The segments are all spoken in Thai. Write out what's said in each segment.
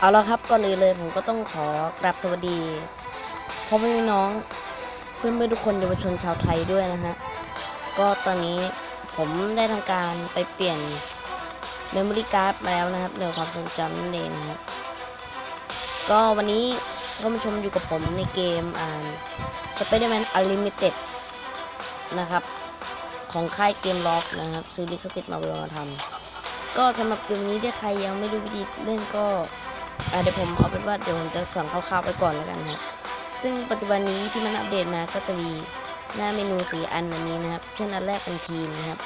เอาละครับก่อนอื่นเลยผมก็ต้องขอกราบสวัสดีพ่อแม่น้องเพื่อนเพื่อนทุกคนเยาวชนชาวไทยด้วยนะฮะก็ตอนนี้ผมได้ทำการไปเปลี่ยนเมมโมรี่การ์ดมาแล้วนะครับในความทรงจำนั่นเองนะครับก็วันนี้ก็มาชมอยู่กับผมในเกมอ่า Spider-Man Unlimited นะครับ ของค่ายเกมล็อกนะครับ ซื้อลิขสิทธิ์มาเวลมาทำก็สำหรับเกมนี้ถ้าใครยังไม่รู้วิธีเล่นก็ เดี๋ยวผมเอาเป็นว่าเดี๋ยวผมจะสอนคร่าวๆไปก่อนแล้วกันครับ ซึ่งปัจจุบันนี้ที่มันอัปเดตมาก็จะมีหน้าเมนูสีอันอันนี้นะครับ เช่นอันแรกเป็นทีมนะครับ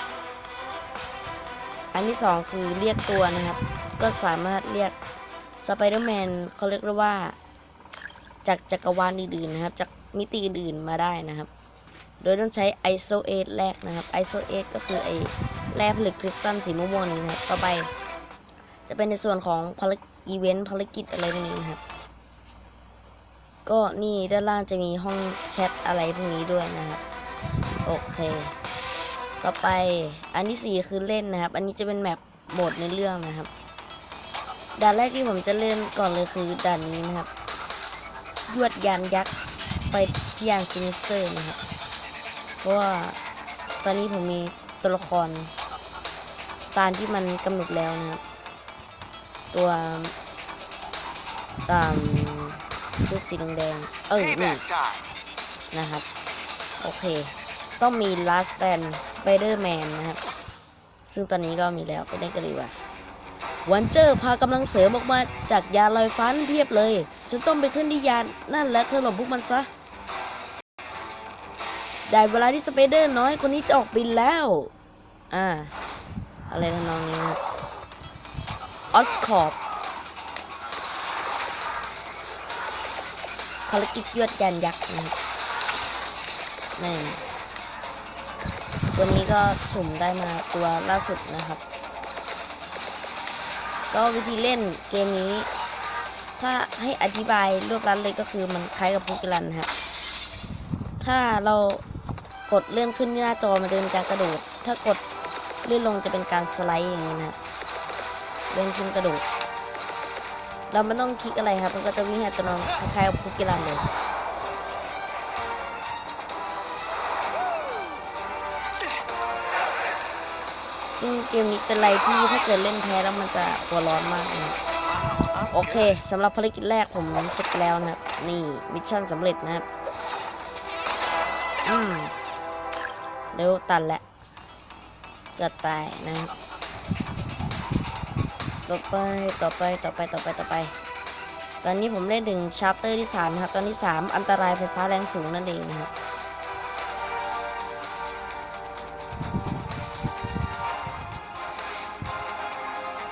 อันที่สองคือเรียกตัวนะครับ ก็สามารถเรียกสไปเดอร์แมนเขาเรียกว่า จากจักรวาลอื่นๆนะครับ จากมิติอื่นๆมาได้นะครับ โดยต้องใช้ ISO 8แรกนะครับ ISO 8ก็คือไอแร่ผลึกคริสตัลสีม่วงนี้นะครับ ต่อไป จะเป็นในส่วนของภารกิจ อีเวนต์ภารกิจอะไรพวกนี้นะครับ ก็นี่ด้านล่างจะมีห้องแชทอะไรพวกนี้ด้วยนะครับโอเค ต่อไปอันที่สี่คือเล่นนะครับ อันนี้จะเป็นแมปโหมดในเรื่องนะครับด่านแรกที่ผมจะเล่นก่อนเลยคือด่านนี้นะครับยวดยานยักษ์ไปที่ยานซินิสเตอร์นะครับ เพราะว่าตอนนี้ผมมีตัวละครตามที่มันกำหนดแล้วนะครับ ตัวตามชุดสีแดงๆเออนี่ Payback time. นะครับ โอเค ต้องมี last stand Spider-Man นะครับ ซึ่งตอนนี้ก็มีแล้วไปเล่นกันดีกว่าวันเจอร์พากำลังเสริมออกมาจากยานลอยฟ้านั่นเพียบเลยฉันต้องไปขึ้นที่ยานนั่นและถล่มพวกมันซะ ได้เวลาที่สไปเดอร์น้อยคนนี้จะออกบินแล้ว อ่า อะไรทำนองนี้นะครับ ออสคอร์ภารกิจยวดยานยักษ์นี่ตัวนี้ก็สุ่มได้มาตัวล่าสุดนะครับ ก็วิธีเล่นเกมนี้ ถ้าให้อธิบายรวบรัดเลยก็คือมันคล้ายกับพุกิรันครับถ้าเรากดเลื่อนขึ้นที่หน้าจอมันจะเป็นการกระโดด ถ้ากดเลื่อนลงจะเป็นการสไลด์อย่างนี้นะครับ เล่นขึ้นกระโดดเราไม่ต้องคลิกอะไรครับ มันก็จะวิ่งอัตโนมัติคล้ายๆกับพุกิรันเลยซึ่งเกมนี้เป็นอะไรที่ถ้าเกิดเล่นแพ้แล้วมันจะหัวร้อนมากนะโอเคสำหรับภารกิจแรกผมเสร็จแล้วนะครับ นี่มิชชั่นสำเร็จนะครับอืมเดี๋ยวตันแหละจัดไปนะครับ ต่อไปต่อไปต่อไปต่อไปต่อไป ตอนนี้ผมได้ถึงชาร์เตอร์ที่สามนะครับตอนที่สามอันตรายไฟฟ้าแรงสูงนั่นเองนะครับ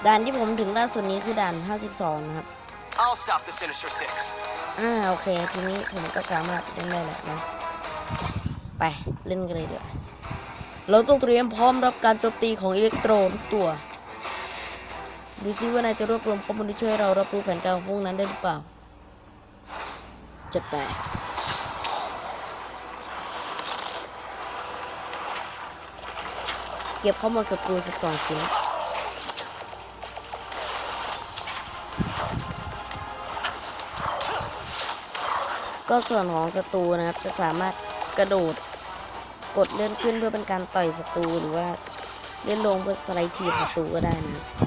ด่านที่ผมถึงล่าสุดนี้คือด่าน 52 นะครับ I'll stop the Sinister Six. อ่าโอเค ทีนี้ผมก็สามารถเล่นได้แล้วนะ ไป เล่นกันเลยเดี๋ยวาเราต้องเตรียมพร้อมรับการโจมตีของอิเล็กโทรทุกตัว ดูซิว่านายจะรวบรวมข้อมูลที่ช่วยเรารับรู้แผนการของพวกนั้นได้หรือเปล่าจะแปลเก็บข้อมูลศัตรู12ชิ้นก็ส่วนของศัตรูนะครับจะสามารถกระโดดกดเลื่อนขึ้นเพื่อเป็นการต่อยศัตรูหรือว่าเลื่อนลงเพื่อสไลด์ทีศัตรูก็ได้นะครับ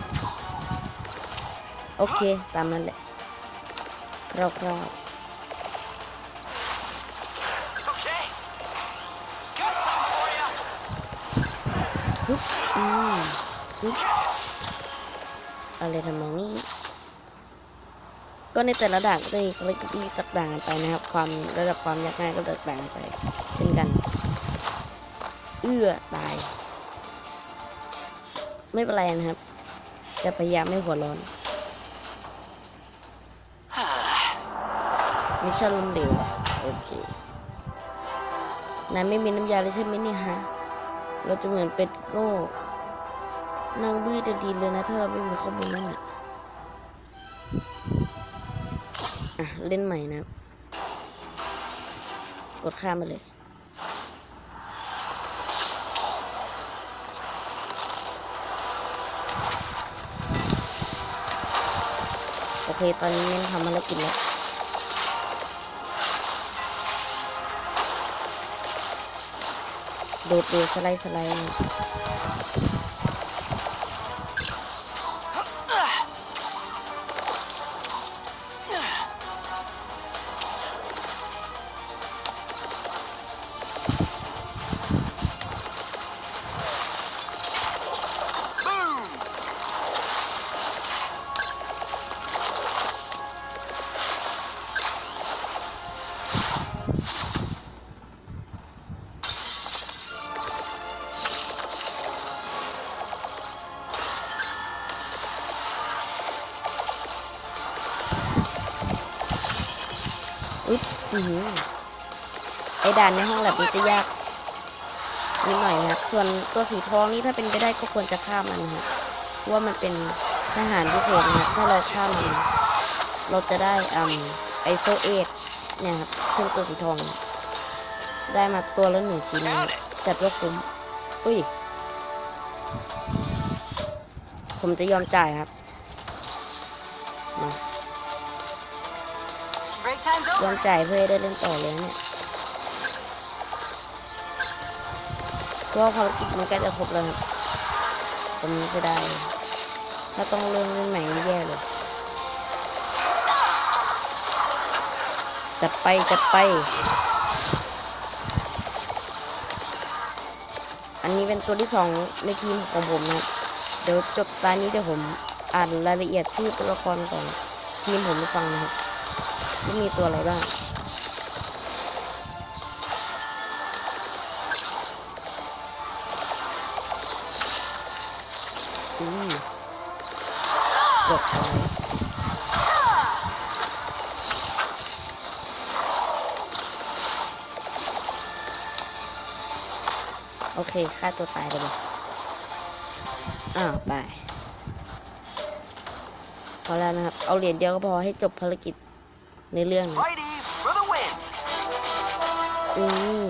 โอเค ตามนั้นแหละคร่าว Okay. Got some for ya. ๆฮึบอืมฮึบอะไรทำนองนี้ ก็ในแต่ละด่านก็จะมีภารกิจที่แตกต่างกันไปนะครับ ความระดับความยากง่ายก็แตกต่างกันไป เช่นกัน เอื้อตาย ไม่เป็นไรนะครับ จะพยายามไม่หัวร้อน มิชชั่นล้มเหลวโอเคนายไม่มีน้ำยาเลยใช่ไหมเนี่ยฮะ เราจะเหมือนเป็ดโง่นั่งบื้อจะดีเลยนะ ถ้าเราไม่มีข้อมูลนั่นอะอะ เล่นใหม่นะ กดข้ามไปเลย โอเค ตอนนี้เน้นทำภารกิจแล้ว โดดโดดสไลด์สไลด์ ด่านในห้องแลบนี้จะยากนิดหน่อยนะครับส่วนตัวสีทองนี่ถ้าเป็นไปได้ก็ควรจะฆ่ามันนะครับเพราะว่ามันเป็นทหารพิเศษนะครับถ้าเราฆ่ามัน เราจะได้อืมไอโซเอทเนี่ยครับซึ่งตัวสีทอง ได้มาตัวละหนึ่งชิ้นนะครับจัดว่าคุ้มอุ้ย ผมจะยอมจ่ายครับมา Break time's ยอ over. มจ่ายเพื่อให้ได้เล่นต่อเลยเนี่ย เพราะว่าภารกิจมันใกล้จะครบแล้วครับผมจะได้ ถ้าต้องเริ่มเล่นใหม่นี่แย่เลยจัดไปจัดไป อันนี้เป็นตัวที่สองในทีมของผมนะ เดี๋ยวจบตอนนี้เดี๋ยวผมอ่านรายละเอียดชื่อตัวละครของทีมผมให้ฟังนะครับว่ามีตัวอะไรบ้าง กือาโอเคฆ่าตัวตายไปเลยอ้าวไปพอแล้วนะครับ เอาเหรียญเดียวก็พอให้จบภารกิจในเรื่องอืม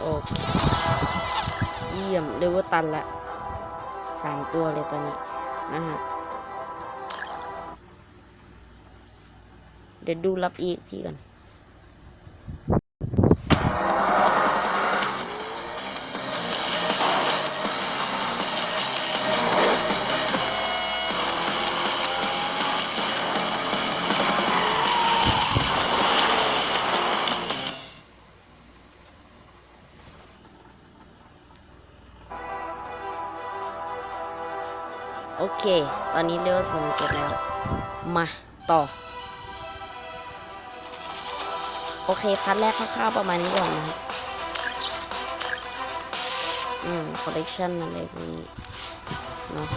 โอเค เยี่ยมเลเวลตันละสามตัวเลยตอนนี้ นะฮะ เดี๋ยวดูรับอีกพี่กัน โอเค ตอนนี้เลเวลสูงเก็บแล้ว มาต่อ โอเค พัดแรกคร่าวๆประมาณนี้ก่อนนะครับอืม คอลเลกชันอะไรพวกนี้เนาะ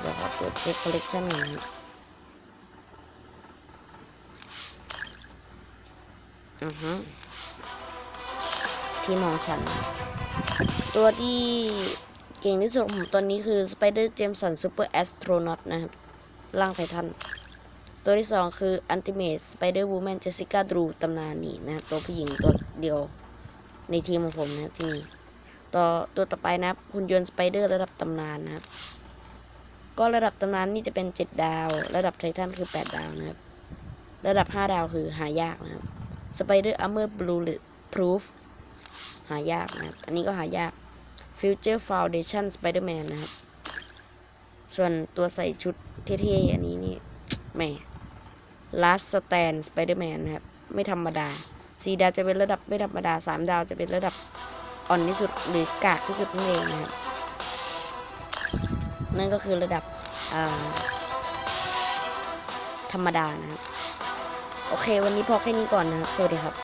เดี๋ยวขอตรวจเช็คคอลเลกชันหน่อยอือฮึทีมองฉัน ตัวที่ เก่งที่สุดของผมตอนนี้คือ Spider Jameson Super Astronaut นะครับ ร่างไททัน ตัวที่สองคือ Ultimate Spider Woman Jessica Drew ตำนานนี่นะครับตัวผู้หญิงตัวเดียวในทีมของผมนะที่นี่ต่อตัวต่อไปนะหุ่นยนต์สไปเดอร์ระดับตำนานนะครับ ก็ระดับตำนานนี่จะเป็น7ดาว ระดับไททันคือ8ดาวนะครับ ระดับ5ดาวคือหายากนะครับ Spider Armor Bullet Proof หายากนะครับ อันนี้ก็หายาก Future Foundation Spider-Man นะครับ ส่วนตัวใส่ชุดเท่ๆ อันนี้นี่แหม่ Last Stand Spider-Man นะครับ ไม่ธรรมดาสี่ดาวจะเป็นระดับไม่ธรรมดาสามดาวจะเป็นระดับอ่อนที่สุดหรือกากที่สุดนั่นเองนะครับนั่นก็คือระดับธรรมดานะครับ โอเค วันนี้พอแค่นี้ก่อนนะครับ สวัสดีครับ